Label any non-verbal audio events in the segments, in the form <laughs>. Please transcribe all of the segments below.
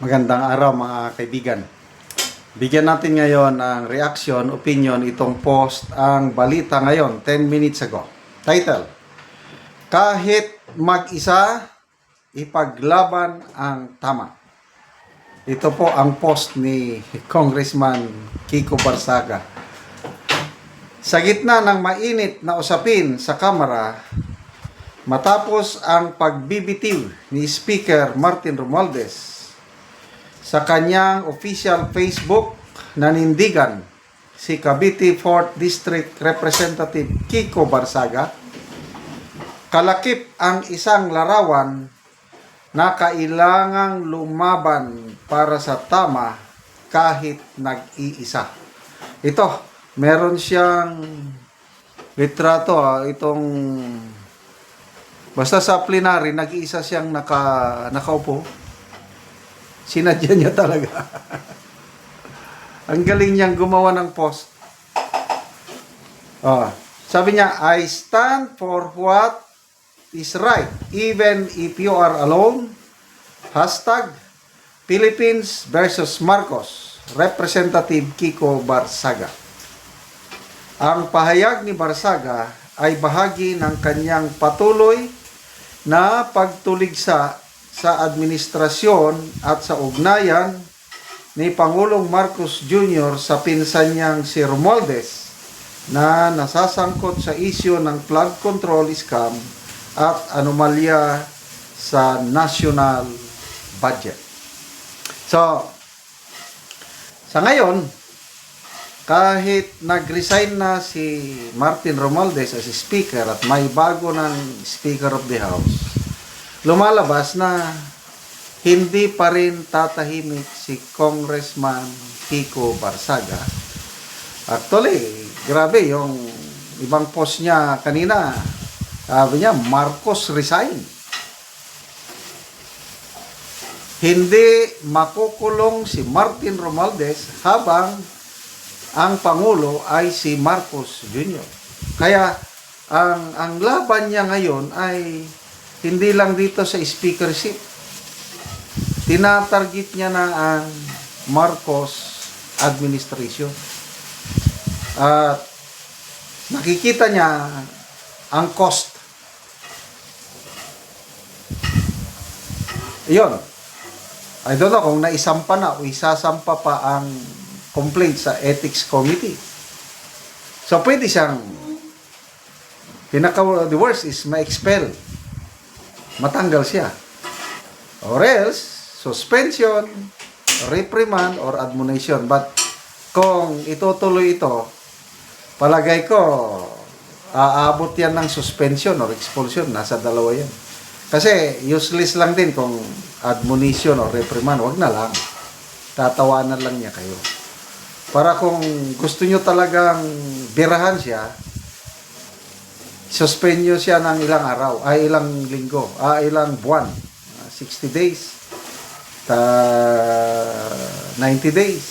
Magandang araw mga kaibigan. Bigyan natin ngayon ng reaction, opinion itong post ang balita ngayon 10 minutes ago. Title, Kahit mag-isa, ipaglaban ang tama. Ito po ang post ni Congressman Kiko Barsaga. Sa gitna ng mainit na usapin sa Kamara, matapos ang pagbibitiw ni Speaker Martin Romualdez sa kanyang official Facebook nanindigan si Cavite 4th District Representative Kiko Barsaga kalakip ang isang larawan na kailangang lumaban para sa tama kahit nag-iisa. Ito, meron siyang litrato ah, itong basta sa plenary nag-iisa siyang naka nakaupo Sinadya niya talaga. Ang galing niyang gumawa ng post. Oh, sabi niya, I stand for what is right, even if you are alone. Hashtag Philippines versus Marcos. Representative Kiko Barsaga. Ang pahayag ni Barsaga ay bahagi ng kanyang patuloy na pagtuligsa sa administrasyon at sa ugnayan ni Pangulong Marcos Jr. sa pinsan niyang si Romualdez na nasasangkot sa isyo ng flood control scam at anomalya sa national budget. So, sa ngayon, kahit nag-resign na si Martin Romualdez as speaker at may bago ng Speaker of the House, lumalabas na hindi pa rin tatahimik si Congressman Kiko Barsaga. Actually, grabe yung ibang post niya kanina. Sabi niya, Marcos resign. Hindi makukulong si Martin Romualdez habang ang Pangulo ay si Marcos Jr. Kaya ang ang laban niya ngayon ay hindi lang dito sa speakership. Tinatarget niya na ang Marcos administration. At nakikita niya ang cost. Iyon. I don't know kung naisampa na o isasampa pa ang complaint sa ethics committee. So pwede siyang pinaka the worst is ma-expel matanggal siya. Or else, suspension, reprimand, or admonition. But, kung itutuloy ito, palagay ko, aabot yan ng suspension or expulsion. Nasa dalawa yan. Kasi, useless lang din kung admonition or reprimand. Wag na lang. Tatawanan lang niya kayo. Para kung gusto nyo talagang birahan siya, suspend nyo siya ng ilang araw, ay ilang linggo, ah, ilang buwan, ah, 60 days, ta 90 days.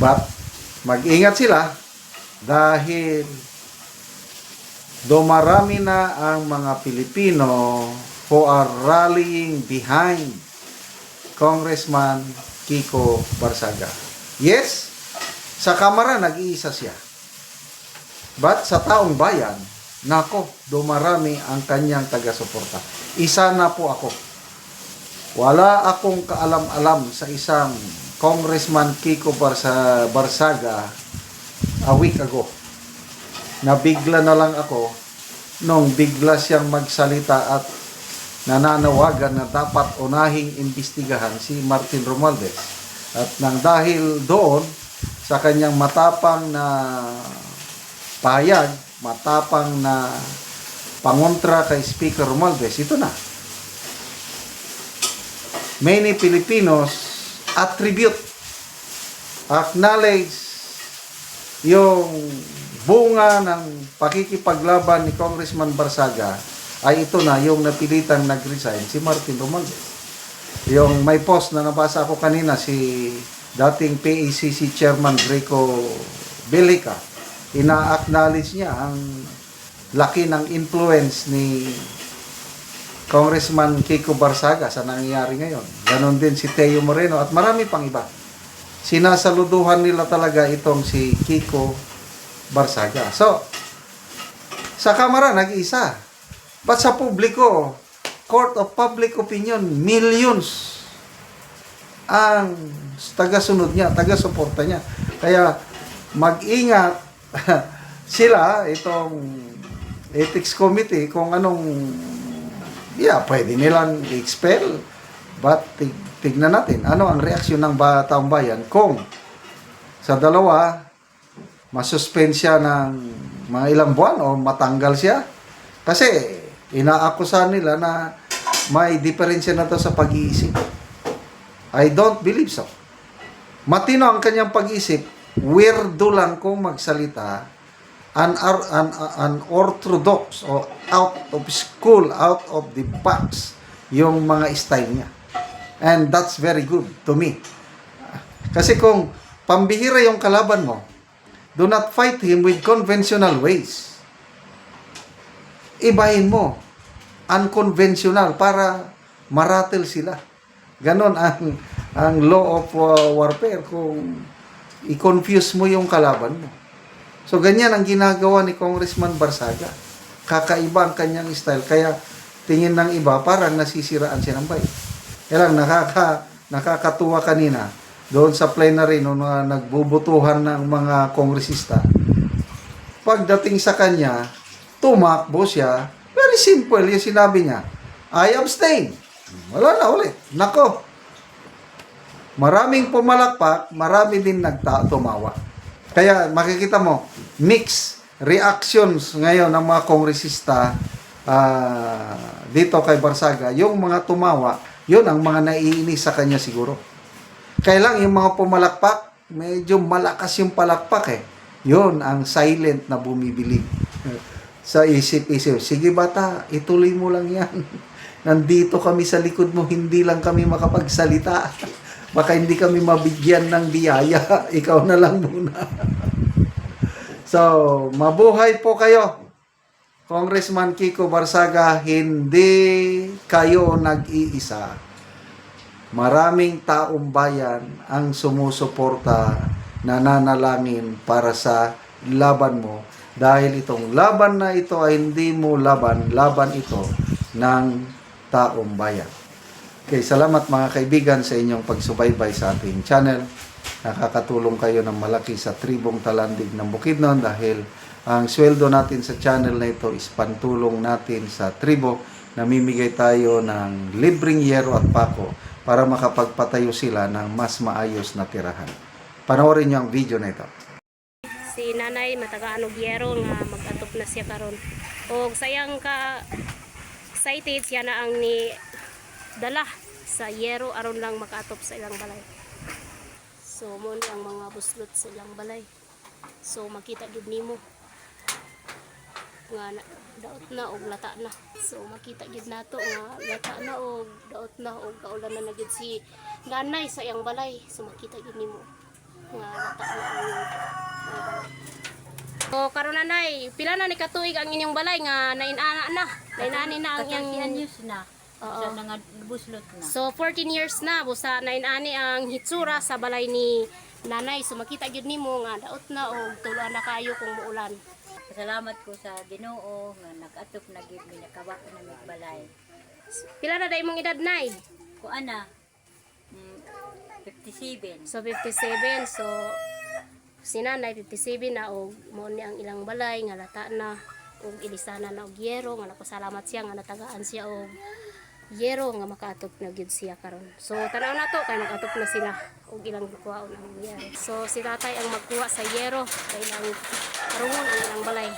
But, mag-ingat sila dahil dumarami na ang mga Pilipino who are rallying behind Congressman Kiko Barsaga. Yes, sa Kamara nag-iisa siya. But sa taong bayan, nako, dumarami ang kanyang taga-suporta. Isa na po ako. Wala akong kaalam-alam sa isang Congressman Kiko Barsa, Barsaga a week ago. Nabigla na lang ako nung bigla siyang magsalita at nananawagan na dapat unahing imbestigahan si Martin Romualdez. At nang dahil doon sa kanyang matapang na payag, matapang na pangontra kay Speaker Romualdez, ito na. Many Filipinos attribute, acknowledge yung bunga ng pakikipaglaban ni Congressman Barsaga ay ito na yung napilitang nag-resign si Martin Romualdez. Yung may post na nabasa ko kanina si dating PACC Chairman Greco Belica ina-acknowledge niya ang laki ng influence ni Congressman Kiko Barsaga sa nangyayari ngayon. Ganon din si Teo Moreno at marami pang iba. Sinasaluduhan nila talaga itong si Kiko Barsaga. So, sa Kamara, nag-isa. But sa publiko, Court of Public Opinion, millions ang taga-sunod niya, taga-suporta niya. Kaya mag-ingat <laughs> sila, itong ethics committee, kung anong, yeah, pwede nilang i-expel. But tig- tignan natin, ano ang reaksyon ng taong bayan kung sa dalawa, masuspend siya ng mga ilang buwan o matanggal siya. Kasi inaakusahan nila na may diferensya na to sa pag-iisip. I don't believe so. Matino ang kanyang pag-isip, weirdo lang kung magsalita, un, un, unorthodox o out of school, out of the box yung mga style niya. And that's very good to me. Kasi kung pambihira yung kalaban mo, do not fight him with conventional ways. Ibahin mo, unconventional para maratel sila. Ganon ang ang law of uh, warfare kung i-confuse mo yung kalaban mo. So ganyan ang ginagawa ni Congressman Barsaga. Kakaiba ang kanyang style kaya tingin ng iba parang nasisiraan siya ng bike. Kaya lang nakaka nakakatuwa kanina doon sa plenary no na nagbubutuhan ng mga kongresista. Pagdating sa kanya, tumakbo siya. Very simple yung sinabi niya. I abstain. Wala na ulit. Nako, maraming pumalakpak, marami din nagta. Kaya makikita mo, mix reactions ngayon ng mga kongresista ah, dito kay Barsaga. Yung mga tumawa, yun ang mga naiinis sa kanya siguro. Kaya lang yung mga pumalakpak, medyo malakas yung palakpak eh. Yun ang silent na bumibilig <laughs> sa isip-isip. Sige bata, ituloy mo lang yan. <laughs> Nandito kami sa likod mo, hindi lang kami makapagsalita. <laughs> Baka hindi kami mabigyan ng biyaya. <laughs> Ikaw na lang muna. so, mabuhay po kayo. Congressman Kiko Barsaga, hindi kayo nag-iisa. Maraming taong bayan ang sumusuporta, nananalangin para sa laban mo. Dahil itong laban na ito ay hindi mo laban, laban ito ng taong bayan. Okay, salamat mga kaibigan sa inyong pagsubaybay sa ating channel. Nakakatulong kayo ng malaki sa tribong talandig ng Bukidnon dahil ang sweldo natin sa channel na ito is pantulong natin sa tribo. Namimigay tayo ng libreng yero at pako para makapagpatayo sila ng mas maayos na tirahan. Panoorin niyo ang video na ito. si nanay matagaan og yero nga mag-atop na siya karon og sayang ka excited siya na ang ni dala sa yero aron lang makaatop sa ilang balay so mo ang mga buslot sa ilang balay so makita gid nimo nga na, daot na og lata na so makita gid nato nga lata na og daot na og kaulan na na gid si nanay sa iyang balay so makita gid nimo nga lata na balay. So karon nanay, pila na ni katuig ang inyong balay nga nainana na. Nainani na ang iyang years na. Oo. Sa nga buslot na. So 14 years na busa nainani ang hitsura sa balay ni nanay. So makita gyud nimo nga daot na og tuloan na kayo kung muulan. Salamat ko sa Ginoo nga nag-atop na gid mi nakawa na mig balay. Pila na day imong edad nay? Ko ana mm, 57. So 57. So si nanay 57 na og mo ni ang ilang balay nga lata na og ilisana na og yero nga napasalamat siya nga natagaan siya og yero nga makaatop na gyud siya karon. So tanaw na to kay nag-atop na sila og ilang kuwaon ang yero. So si tatay ang magkuha sa yero kay ilang karungon ang ilang balay.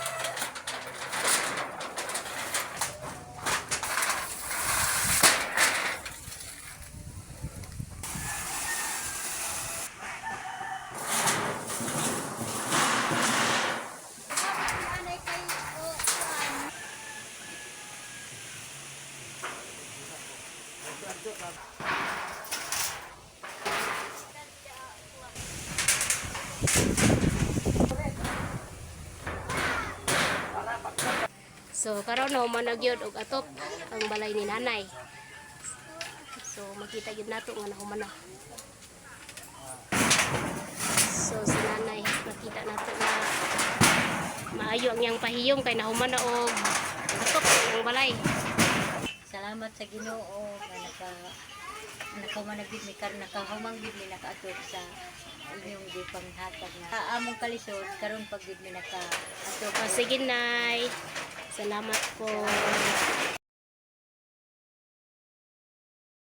So karon na humana gyud og atop ang balay ni nanay. So makita gyud nato nga nahumana. So si nanay nakita nato na maayo ang iyang pahiyom kay nahumana og atop ang balay. Salamat sa Ginoo nga naka nakamanagid mi karon nakahumang gid mi nakaatop sa inyong gipanghatag nga among kalisod karon pag gid mi naka atop O sige nay. Salamat po.